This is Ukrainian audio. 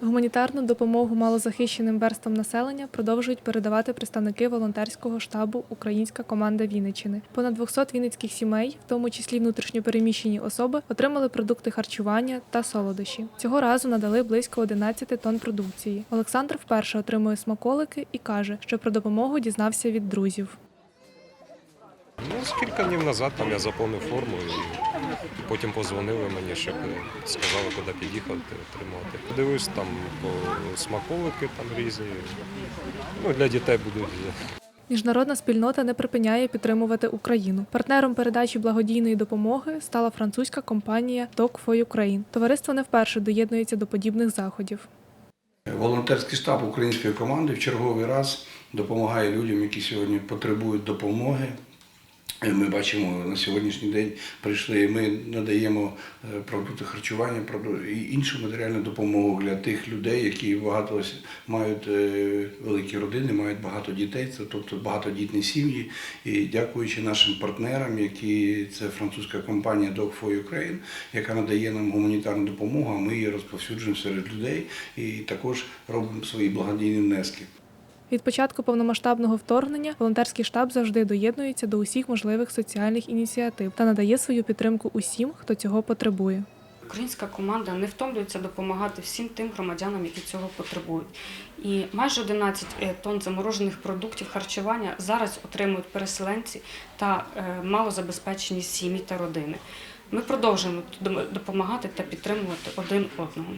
Гуманітарну допомогу малозахищеним верствам населення продовжують передавати представники волонтерського штабу Українська команда Вінниччини. Понад 200 вінницьких сімей, в тому числі внутрішньопереміщені особи, отримали продукти харчування та солодощі. Цього разу надали близько 11 тонн продукції. Олександр вперше отримує смаколики і каже, що про допомогу дізнався від друзів. Кілька днів назад там я заповнив форму і потім позвонили мені, щоб сказали, куди під'їхати, отримати. Подивився там по смаколики там різні. Ну, для дітей будуть. Міжнародна спільнота не припиняє підтримувати Україну. Партнером передачі благодійної допомоги стала французька компанія Dog for Ukraine. Товариство не вперше доєднується до подібних заходів. Волонтерський штаб української команди в черговий раз допомагає людям, які сьогодні потребують допомоги. Ми бачимо на сьогоднішній день прийшли. Ми надаємо е, продукти харчування, і іншу матеріальну допомогу для тих людей, які багато мають е, великі родини, мають багато дітей, це тобто багатодітні сім'ї. І дякуючи нашим партнерам, які це французька компанія Dog for Ukraine, яка надає нам гуманітарну допомогу, а ми її розповсюджуємо серед людей і також робимо свої благодійні внески. Від початку повномасштабного вторгнення волонтерський штаб завжди доєднується до усіх можливих соціальних ініціатив та надає свою підтримку усім, хто цього потребує. Українська команда не втомлюється допомагати всім тим громадянам, які цього потребують. І майже 11 тонн заморожених продуктів харчування зараз отримують переселенці та е, малозабезпечені сім'ї та родини. Ми продовжуємо допомагати та підтримувати один одного.